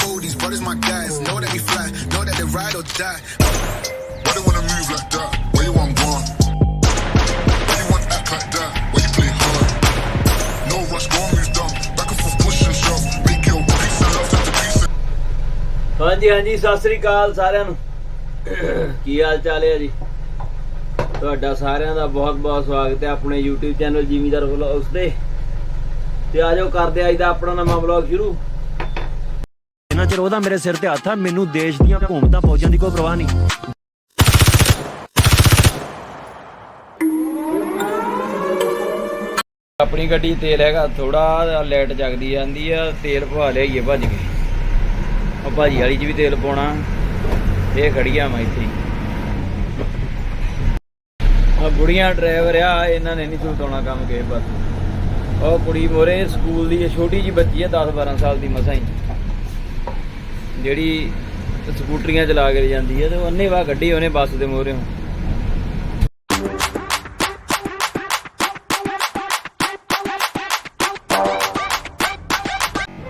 fool, these brothers my guys. Know that we fly, know that they ride or die. Why they wanna move like that? Where you want gone? Why you want act like that? Why you play hard? No rush, go and move down. Back and forth, push and shove. Make your peace and love turn to peace and ਹਾਂਜੀ ਹਾਂਜੀ ਸਤਿ ਸ੍ਰੀ ਅਕਾਲ ਸਾਰਿਆਂ ਨੂੰ ਕੀ ਹਾਲ ਚਾਲ ਹੈ ਜੀ ਤੁਹਾਡਾ ਸਾਰਿਆਂ ਦਾ ਬਹੁਤ ਬਹੁਤ ਸਵਾਗਤ ਹੈ ਆਪਣੇ YouTube ਚੈਨਲ ਜ਼ਿਮੀਦਾਰ ਵਲੌਗਸ ਤੇ ਤੇ ਆਜੋ ਕਰਦੇ ਆ ਅੱਜ ਦਾ ਆਪਣਾ ਨਵਾਂ ਵਲੌਗ ਸ਼ੁਰੂ ਜਿੰਨਾ ਚਿਰ ਉਹਦਾ ਮੇਰੇ ਸਿਰ ਤੇ ਹੱਥ ਆ, ਮੈਨੂੰ ਦੇਸ਼ ਦੀਆਂ ਘੁੰਮਦਾ ਫੌਜਾਂ ਦੀ ਕੋਈ ਪਰਵਾਹ ਨਹੀਂ। ਆਪਣੀ ਗੱਡੀ ਤੇਲ ਹੈਗਾ ਥੋੜਾ ਲਾਈਟ ਜਗਦੀ ਜਾਂਦੀ ਆ, ਤੇਲ ਪਵਾ ਲਿਆਈਏ, ਭੱਜ ਕੇ ਉਹ ਭਾਜੀ ਵਾਲੀ 'ਚ ਵੀ ਤੇਲ ਪਾਉਣਾ, ਇਹ ਖੜੀਆਂ ਮੈਂ ਇੱਥੇ। ਆ ਬੁੜੀਆਂ ਡਰਾਈਵਰ ਆ, ਇਹਨਾਂ ਨੇ ਨਹੀਂ ਸੁਲਤਾਉਣਾ ਕੰਮ ਕੇ ਬਸ ਉਹ ਕੁੜੀ ਮੋਰੇ ਸਕੂਲ ਦੀ ਛੋਟੀ ਜੀ ਬੱਚੀ ਆ 10 12 ਸਾਲ ਦੀ ਮਸਾਂ ਹੀ। ਜਿਹੜੀ ਸਕੂਟਰੀਆਂ ਚਲਾ ਕੇ ਜਾਂਦੀ ਹੈ ਤੇ ਉਹਨੇ ਵਾ ਗੱਡੀ ਉਹਨੇ ਬੱਸ ਦੇ ਮੋਰੇ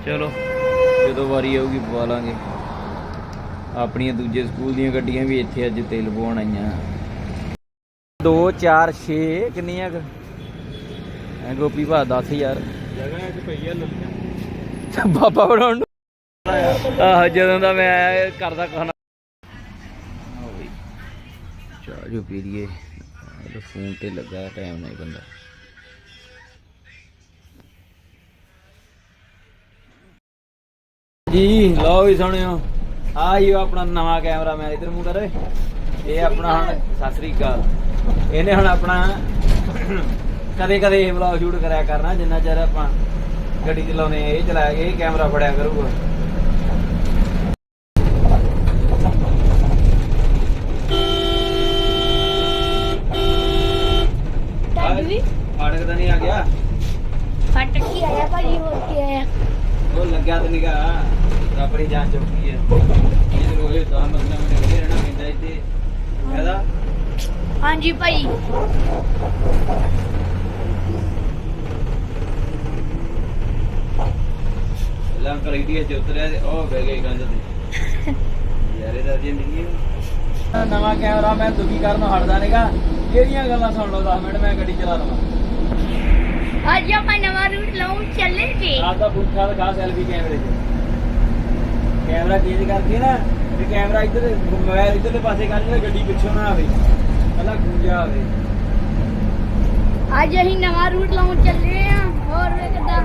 ਚਲੋ ਜਦੋਂ ਵਾਰੀ ਆਊਗੀ ਪਵਾ ਲਾਂਗੇ। ਆਪਣੀਆਂ ਦੂਜੇ ਸਕੂਲ ਦੀਆਂ ਗੱਡੀਆਂ ਵੀ ਇੱਥੇ ਅੱਜ ਤੇਲ ਪਵਾਉਣ ਆਈਆਂ। 2 4 6 ਕਿੰਨੀਆਂ? ਐ ਗੋਪੀ ਭਾ 10000 ਜਗ੍ਹਾ ਇੱਕ ਪਈ ਆ ਬਾਬਾ ਬਣਾਉਣ ਆਹ ਜਦੋਂ ਦਾ ਮੈਂ ਆਇਆ ਕਰਦਾ ਖਾਣਾ। ਚਾਹ ਜੋ ਪੀ ਲਈਏ। ਉਹਦੇ ਫੋਨ ਤੇ ਲੱਗਾ ਟਾਈਮ ਨਹੀਂ ਬੰਦਾ। ਜੀ ਲਓ ਵੀ ਸੁਣਿਓ। ਆ ਹੀ ਆਪਣਾ ਨਵਾਂ ਕੈਮਰਾ ਮੈਂ ਇਧਰ ਮੂੰਹ ਕਰ। ਇਹ ਆਪਣਾ ਹੁਣ ਸਤਿ ਸ੍ਰੀ ਅਕਾਲ। ਇਹਨੇ ਹੁਣ ਆਪਣਾ ਕਦੇ ਕਦੇ ਇਹ ਵਲੌਗ ਸ਼ੂਟ ਕਰਿਆ ਕਰਨਾ ਜਿੰਨਾ ਚਿਰ ਆਪਾਂ ਗੱਡੀ ਚਲਾਉਨੇ ਇਹ ਚਲਾਇਆ ਇਹ ਕੈਮਰਾ ਫੜਿਆ ਕਰੂਗਾ। ਵੀ ਫਾਟਕ ਤਾਂ ਨਹੀਂ ਆ ਗਿਆ। ਫਟ ਕੀ ਆਇਆ ਭਾਜੀ? ਹੋਰ ਕੀ ਆਇਆ? ਉਹ ਲੱਗਿਆ ਤੇ ਨਿਗਾ। ਆਪਣੀ ਜਾਨ ਚੁੱਕੀ ਹੈ। ਇਹ ਰੋਏ ਤਾਂ ਮਤਲਬ ਮੈਂ ਲੱਗੇ ਰਹਿਣਾ ਪੈਂਦਾ ਇੱਥੇ। ਇਹਦਾ ਹਾਂਜੀ ਭਾਈ। ਲੰਕਰ ਇੰਡੀਆ ਚ ਉਤਰਿਆ ਤੇ ਉਹ ਬਹਿ ਗਏ ਗੰਜ ਤੇ। ਯਾਰ ਇਹਦਾ ਜ਼ਿੰਦਗੀ ਨਵਾਂ ਕੈਮਰਾ ਮੈਂ ਦੁਖੀ ਕਰਨ ਹਟਦਾ ਨਹੀਂਗਾ ਕਿਹੜੀਆਂ ਗੱਲਾਂ ਸੁਣ ਲਓ 10 ਮਿੰਟ ਮੈਂ ਗੱਡੀ ਚਲਾ ਲਵਾਂ। ਅੱਜ ਆਪਾਂ ਨਵਾਂ ਰੂਟ ਲਾਉਂ ਚੱਲੇ ਜੀ ਆਪ ਦਾ ਪੁੱਠਾ ਦਿਖਾ ਸੈਲਫੀ ਕੈਮਰੇ 'ਚ। ਕੈਮਰਾ ਚੇਂਜ ਕਰਕੇ ਨਾ ਤੇ ਕੈਮਰਾ ਇੱਧਰ ਮੋਬਾਈਲ ਇੱਧਰਲੇ ਪਾਸੇ ਕਰ ਲੈ ਗੱਡੀ ਪਿੱਛੋਂ ਨਾ ਆਵੇ। ਪਹਿਲਾਂ ਗੂੰਜਾ ਆਵੇ। ਅੱਜ ਅਸੀਂ ਨਵਾਂ ਰੂਟ ਲਾਉਂ ਚੱਲੇ ਆ ਹੋਰ ਵੇ ਕਿਦਾਂ?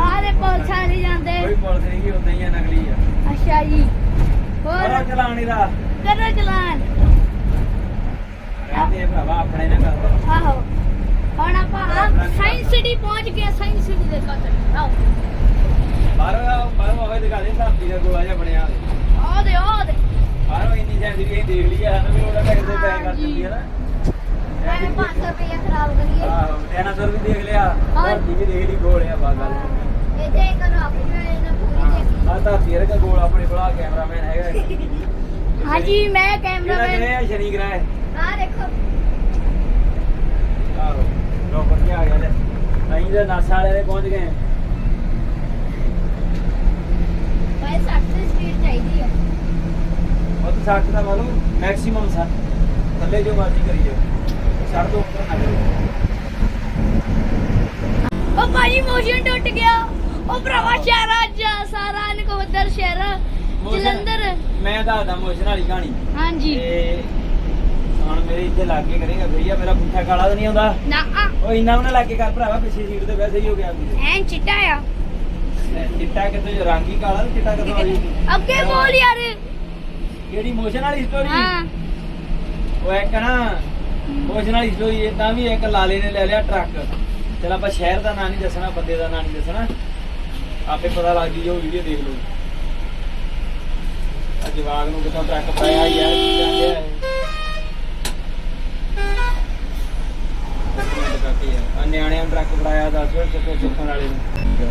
ਆਹ ਦੇ ਪੁਲਿਸ ਵਾਲੇ ਜਾਂਦੇ। ਕੋਈ ਪੁਲਿਸ ਨਹੀਂ ਕਿ ਉਦਾਂ ਹੀ ਆ ਨਕਲੀ ਆ। ਅੱਛਾ ਜੀ ਹੋਰ? ਚਲਾਣੀ ਦਾ ਕਰੋ ਚਲਾਨ ਆਪਣੇ ਨਾ ਕਰ ਆਹੋ। ਹੁਣ ਆਪਾਂ ਸਾਇੰਸ ਸਿਟੀ ਪਹੁੰਚ ਗਏ ਸਾਇੰਸ ਸਿਟੀ ਦੇ ਕੋਲ ਆਓ। ਬਾਹਰੋਂ ਬਾਹਰੋਂ ਆਵੇ ਦਿਖਾ ਦੇ ਧਰਤੀ ਦਾ ਗੋਲਾ ਜਿਹਾ ਬਣਿਆ ਆ ਦੇ ਆ ਦੇ। ਬਾਹਰੋਂ ਇੰਨੀ ਸੈਂਸੀ ਵੀ ਦੇਖ ਲਈ ਆ ਨਾ ਵੀ ਉਹਦਾ ਪੈਸੇ ਦੇ ਪੈਸੇ ਕਰ ਦਿੰਦੀ ਹੈ ਨਾ ਐਵੇਂ 500 ਰੁਪਏ ਖਰਾਬ ਕਰੀਏ ਆਹੋ ਡਾਇਨਾਸੌਰ ਵੀ ਦੇਖ ਲਿਆ। ਧਰਤੀ ਵੀ ਦੇਖ ਲਈ ਗੋਲਿਆ ਬਾ ਗੱਲ ਇਹ ਤੇ ਕਰੋ ਆਪਣੀ ਵੇਲੇ ਨਾ ਪੂਰੀ ਦੇਖੀ। ਆ ਧਰਤੀ ਵਰਗਾ ਗੋਲ ਆਪਣੇ ਕੋਲ ਆ ਕੈਮਰਾਮੈਨ ਹੈਗਾ। ਹਾਂਜੀ ਮੈਂ ਕੈਮਰਾਮੈਨ। ਆ ਸ਼ਨੀ ਗ੍ਰਹਿ? ਆ ਦੇਖੋ। ਆਹੋ ਰੋਬਟ ਕੀ ਆ ਗਿਆ ਲੈ। ਅਸੀਂ ਤਾਂ ਨਾਸਾ ਵਾਲੇ ਦੇ ਪਹੁੰਚ ਗਏ। ਭਾਈ 60 ਸਪੀਡ ਚਾਹੀਦੀ ਹੈ ਉਹ ਤਾਂ 60 ਦਾ ਮਾਲੂਮ ਮੈਕਸਿਮਮ ਸਾ ਥੱਲੇ ਜੋ ਮਰਜ਼ੀ ਕਰੀ ਜਾਓ। ਛੱਡ ਦੋ ਉੱਪਰ ਨਾ ਕਰੋ ਉਹ ਭਾਈ ਮੋਸ਼ਨ ਟੁੱਟ ਗਿਆ। ਉਹ ਭਰਾਵਾ ਸ਼ਹਿਰ ਅੱਜ ਸਾਰਾ ਨਕੋਦਰ ਸ਼ਹਿਰ। ਜਲੰਧਰ। ਮੈਂ ਦੱਸਦਾ ਮੋਸ਼ਨ ਵਾਲੀ ਕਹਾਣੀ। ਹਾਂਜੀ। ਤੇ ਹੁਣ ਮੇਰੇ ਇੱਥੇ ਲਾਗੇ ਕਰੇਗਾ ਭਈਆ ਮੇਰਾ ਪੁੱਠਾ ਕਾਲਾ ਤਾਂ ਨਹੀਂ ਆਉਂਦਾ। ਨਾ ਆ। ਉਹ ਇੰਨਾ ਵੀ ਨਾ ਲਾਗੇ ਕਰ ਭਰਾਵਾ ਪਿੱਛੇ ਸੀਟ ਤੇ ਵੈਸੇ ਹੀ ਹੋ ਗਿਆ ਐਨ ਚਿੱਟਾ ਆ। ਚਿੱਟਾ ਕਿਤੇ ਜੋ ਰੰਗ ਕਾਲਾ ਤੇ ਚਿੱਟਾ ਕਿਤੋਂ ਆ ਜੀ ਅੱਗੇ ਬੋਲ ਯਾਰ। ਕਿਹੜੀ ਮੋਸ਼ਨ ਵਾਲੀ ਸਟੋਰੀ ਹਾਂ। ਉਹ ਇੱਕ ਨਾ ਮੋਸ਼ਨ ਵਾਲੀ ਸਟੋਰੀ ਇਦਾਂ ਵੀ ਇੱਕ ਲਾਲੇ ਨੇ ਲੈ ਲਿਆ ਟਰੱਕ। ਚਲ ਆਪਾਂ ਸ਼ਹਿਰ ਦਾ ਨਾਂ ਨਹੀਂ ਦੱਸਣਾ ਬੰਦੇ ਦਾ ਨਾਂ ਨਹੀਂ ਦੱਸਣਾ। ਆਪੇ ਪਤਾ ਲੱਗ ਜੀ ਜੋ ਵੀਡੀਓ ਦੇਖ ਲਓ ਜਵਾਗ ਨੂੰ ਕਿਤੋਂ ਟਰੱਕ ਪਾਇਆ ਯਾਰ ਕੀ ਜਾਂਦੇ ਆ ਆ ਨਿਆਣਿਆਂ ਨੂੰ ਟਰੱਕ ਫੜਾਇਆ ਦੱਸ ਕਿਤੇ ਸੁੱਖਣ ਵਾਲੇ ਨੂੰ।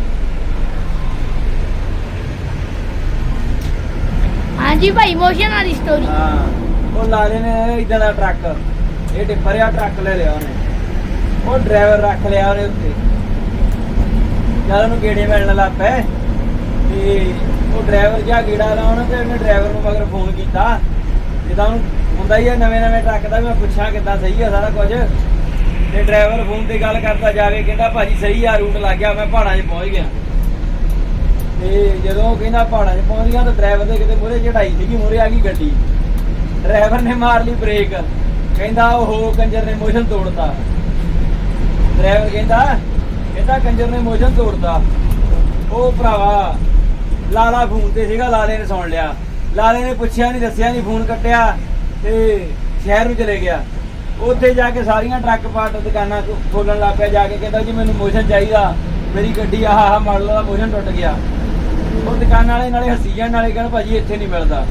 ਹਾਂਜੀ ਭਾਈ ਮੋਸ਼ਨ ਵਾਲੀ ਸਟੋਰੀ ਹਾਂ ਉਹ ਲਾਲੇ ਨੇ ਇਦਾਂ ਦਾ ਟਰੱਕ। ਇਹ ਟਿੱਪਰ ਆ ਟਰੱਕ ਲੈ ਲਿਆ ਉਹਨੇ। ਉਹ ਡਰਾਈਵਰ ਰੱਖ ਲਿਆ ਉਹਨੇ ਉੱਤੇ। ਜਦ ਉਹਨੂੰ ਗੇੜੇ ਮਿਲਣ ਲੱਗ ਪਏ। ਤੇ ਉਹ ਡਰਾਈਵਰ ਜਿਹਾ ਗੇੜਾ ਲਾਉਣ ਤੇ ਉਹਨੇ ਡਰਾਈਵਰ ਨੂੰ ਮਗਰ ਫੋਨ ਕੀਤਾ। ਜਿੱਦਾਂ ਉਹਨੂੰ ਹੁੰਦਾ ਹੀ ਆ ਨਵੇਂ ਨਵੇਂ ਟਰੱਕ ਦਾ ਵੀ ਮੈਂ ਪੁੱਛਾਂ ਕਿੱਦਾਂ ਸਹੀ ਆ ਸਾਰਾ ਕੁਝ। ਤੇ ਡਰਾਈਵਰ ਫੋਨ ਤੇ ਗੱਲ ਕਰਦਾ ਜਾਵੇ, ਕਹਿੰਦਾ ਭਾਜੀ ਸਹੀ ਆ, ਰੂਟ ਲੱਗ ਗਿਆ, ਮੈਂ ਪਹਾੜਾਂ 'ਚ ਪਹੁੰਚ ਗਿਆ। ਤੇ ਜਦੋਂ ਕਹਿੰਦਾ ਪਹਾੜਾਂ 'ਚ ਪਹੁੰਚ ਗਿਆ ਤਾਂ ਡਰਾਈਵਰ ਦੇ ਕਿਤੇ ਮੂਹਰੇ ਚੜਾਈ ਸੀਗੀ, ਮੂਹਰੇ ਆ ਗਈ ਗੱਡੀ। ਡਰਾਈਵਰ ਨੇ ਮਾਰ ਲਈ ਬ੍ਰੇਕ। ਕਹਿੰਦਾ ਉਹ ਕੰਜਰ ਨੇ ਮੋਸ਼ਨ ਤੋੜਤਾ। ਡਰਾਈਵਰ ਕਹਿੰਦਾ ਕਹਿੰਦਾ ਕੰਜਰ ਨੇ ਮੋਸ਼ਨ ਤੋੜਤਾ। ਉਹ ਭਰਾਵਾ, ਲਾਲਾ ਫੋਨ ਤੇ ਸੀਗਾ, ਲਾਲੇ ਨੇ ਸੁਣ ਲਿਆ। ਲਾਲੇ ਨੇ ਪੁੱਛਿਆ ਨਹੀਂ ਦੱਸਿਆ ਨਹੀਂ ਫੋਨ ਕੱਟਿਆ ਤੇ ਸ਼ਹਿਰ ਨੂੰ ਚਲੇ ਗਿਆ। ਉੱਥੇ ਜਾ ਕੇ ਸਾਰੀਆਂ ਟਰੱਕ ਪਾਰਟ ਦੁਕਾਨਾਂ ਖੋਲਣ ਲੱਗ ਪਿਆ, ਜਾ ਕੇ ਕਹਿੰਦਾ ਜੀ ਮੈਨੂੰ ਮੋਸ਼ਨ ਚਾਹੀਦਾ, ਮੇਰੀ ਗੱਡੀ ਆਹ ਆਹ ਮਾਡਲ ਦਾ ਮੋਸ਼ਨ ਟੁੱਟ ਗਿਆ। ਉਹ ਦੁਕਾਨ ਵਾਲੇ ਨਾਲੇ ਹੱਸੀ ਜਾਣ, ਨਾਲੇ ਕਹਿੰਦਾ ਭਾਜੀ ਇੱਥੇ ਨਹੀਂ ਮਿਲਦਾ।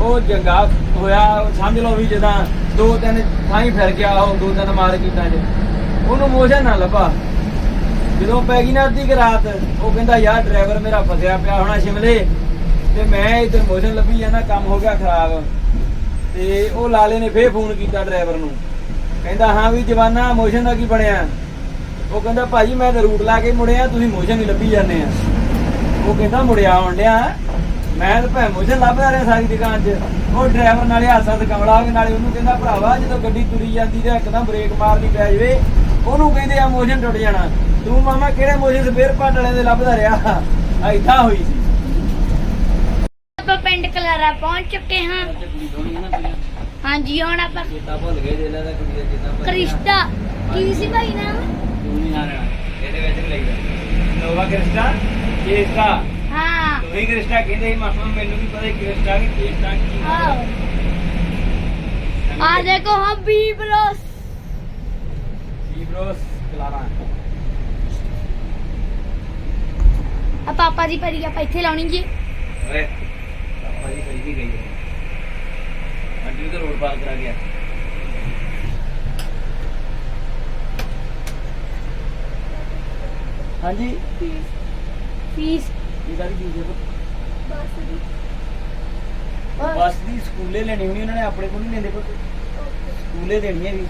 ਉਹ ਜੰਗਾ ਹੋਇਆ, ਸਮਝ ਲਓ ਵੀ ਜਦਾਂ ਦੋ ਤਿੰਨ ਥਾਂ ਹੀ ਫਿਰ ਗਿਆ ਉਹ, ਦੋ ਤਿੰਨ ਮਾਰ ਕੀਤਾ ਜੇ। ਉਹਨੂੰ ਮੋਸ਼ਨ ਨਾ ਲੱਭਾ। ਜਦੋਂ ਪੈ ਗਈ ਨਾ ਅੱਧੀ ਕੁ ਰਾਤ, ਉਹ ਕਹਿੰਦਾ, ਯਾਰ ਡਰਾਈਵਰ ਮੇਰਾ ਫਸਿਆ ਪਿਆ ਹੋਣਾ ਸ਼ਿਮਲੇ, ਤੇ ਮੈਂ ਇੱਧਰ ਮੋਸ਼ਨ ਲੱਭੀ ਜਾਂਦਾ, ਕੰਮ ਹੋ ਗਿਆ ਖਰਾਬ। ਤੇ ਉਹ ਲਾਲੇ ਨੇ ਫੇਰ ਫੋਨ ਕੀਤਾ ਡਰਾਈਵਰ ਨੂੰ। ਕਹਿੰਦਾ, ਹਾਂ ਵੀ ਜਵਾਨਾ ਮੋਸ਼ਨ ਦਾ ਕੀ ਬਣਿਆ? ਉਹ ਕਹਿੰਦਾ, ਭਾਜੀ, ਮੈਂ ਤਾਂ ਰੂਟ ਲਾ ਕੇ ਮੁੜਿਆ, ਤੁਸੀਂ ਮੋਸ਼ਨ ਹੀ ਲੱਭੀ ਜਾਂਦੇ ਆ। ਉਹ ਕਹਿੰਦਾ, ਮੁੜਿਆ ਆਉਣ ਡਿਆ। ਮੈਂ ਤਾਂ ਭੈ ਮੋਸ਼ਨ ਲੱਭਦਾ ਰਿਹਾ ਸਾਰੀ ਦੁਕਾਨ 'ਚ। ਉਹ ਡਰਾਈਵਰ ਨਾਲੇ ਹਾਸਾ ਤੇ ਕੇ ਨਾਲੇ ਉਹਨੂੰ ਕਹਿੰਦਾ, ਭਰਾਵਾ, ਜਦੋਂ ਗੱਡੀ ਤੁਰੀ ਜਾਂਦੀ ਤੇ ਇੱਕਦਮ ਬ੍ਰੇਕ ਮਾਰਨੀ ਪੈ ਜਾਵੇ, ਉਹਨੂੰ ਕਹਿੰਦੇ ਆ ਮੋਸ਼ਨ ਟੁੱਟ ਜਾਣਾ। ਤੂੰ ਮਾਮਾ ਕਿਹੜੇ ਮੋਸ਼ਨ ਸਪੇਅਰ ਪਾਰਟ ਵਾਲਿਆਂ ਦੇ ਲੱਭਦਾ ਰਿਹਾ? ਐਦਾਂ ਹੋਈ ਸੀ। ਆਪਾਂ ਪਿੰਡ ਕਲਾਰਾ ਪਹੁੰਚ ਚੁੱਕੇ ਹਾਂ। ਹਾਂਜੀ ਹੁਣ ਆਪਾਂ ਚੇਤਾ ਭੁੱਲ ਗਏ ਜੇ ਦਾ ਕੁੜੀ ਦਾ ਚੇਤਾ ਭੁੱਲ ਗਿਆ। ਕ੍ਰਿਸ਼ਟਾ ਕੀ ਸੀ ਭਾਈ ਨਾਮ? ਤੂੰ ਨਹੀਂ ਆ ਰਿਹਾ ਇਹਦੇ ਵਿੱਚ ਵੀ ਲੱਗਦਾ ਨੋਵਾ ਕ੍ਰਿਸਟਾ ਕ੍ਰਿਸਟਾ ਹਾਂ। ਤੂੰ ਹੀ ਕ੍ਰਿਸਟਾ ਕਹਿੰਦੇ ਸੀ ਮਾਮਾ ਮੈਨੂੰ ਵੀ ਪਤਾ ਕ੍ਰਿਸਟਾ ਕਿ ਕ੍ਰਿਸਟਾ ਕੀ ਆਓ ਆ ਦੇਖੋ ਹਬੀ ਬਲੋਸ ਬੀਬਰੋਸ ਕਲਾਰਾ। ਆ ਪਾਪਾ ਦੀ ਪਰੀ ਆਪਾਂ ਇੱਥੇ ਲਾਉਣੀ ਜੀ। ਓਏ ਪਾਪਾ ਜੀ ਕਰੀ ਵੀ ਗਈ ਹੈ। ਆਂਟੀ ਤਾਂ ਰੋਡ ਪਾਰ ਕਰਾ ਗਿਆ। ਹਾਂਜੀ। ਫੀਸ। ਇਹ ਸਾਰੀ ਚੀਜ਼ ਹੈ ਬਸ ਦੀ। ਬੱਸ ਦੀ ਸਕੂਲੇ ਲੈਣੀ ਹੋਣੀ ਉਹਨਾਂ ਨੇ ਆਪਣੇ ਕੋਲ ਨਹੀਂ ਲੈਂਦੇ ਪੁੱਤ। ਸਕੂਲੇ ਦੇਣੀ ਹੈ ਵੀ